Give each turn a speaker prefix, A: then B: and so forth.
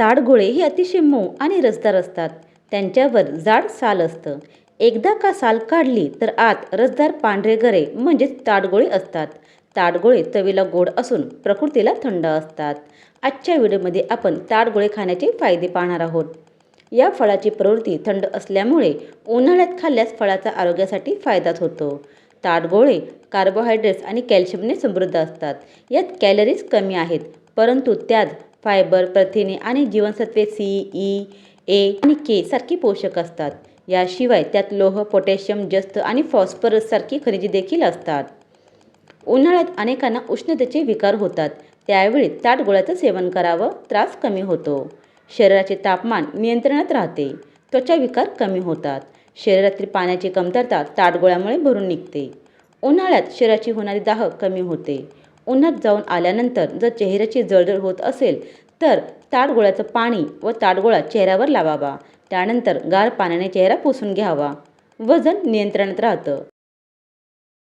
A: ताडगोळे हे अतिशय मऊ आणि रसदार असतात. त्यांच्यावर जाड साल असतं. एकदा का साल काढली तर आत रसदार पांढरे गरे म्हणजेच ताडगोळे असतात. ताडगोळे चवीला गोड असून प्रकृतीला थंड असतात. आजच्या व्हिडिओमध्ये आपण ताडगोळे खाण्याचे फायदे पाहणार आहोत. या फळाची प्रवृत्ती थंड असल्यामुळे उन्हाळ्यात खाल्ल्यास फळाचा आरोग्यासाठी फायदाच होतो. ताडगोळे कार्बोहायड्रेट्स आणि कॅल्शियमने समृद्ध असतात. यात कॅलरीज कमी आहेत परंतु त्यात फायबर प्रथिने आणि जीवनसत्वे सी ई ए आणि के सारखी पोषक असतात. याशिवाय त्यात लोह पोटॅशियम जस्त आणि फॉस्फरस सारखी खनिजे देखील असतात. उन्हाळ्यात अनेकांना उष्णतेचे विकार होतात. त्यावेळी ताटगोळ्याचं सेवन करावं त्रास कमी होतो. शरीराचे तापमान नियंत्रणात राहते. त्वचा विकार कमी होतात. शरीरातील पाण्याची कमतरता ताटगोळ्यामुळे भरून निघते. उन्हाळ्यात शरीराची होणारी दाह कमी होते. उन्हात जाऊन आल्यानंतर जर चेहऱ्याची जळजळ होत असेल तर ताडगोळ्याचं पाणी व ताडगोळा चेहऱ्यावर लावावा. त्यानंतर गार पाण्याने चेहरा पुसून घ्यावा. वजन नियंत्रणात राहतं.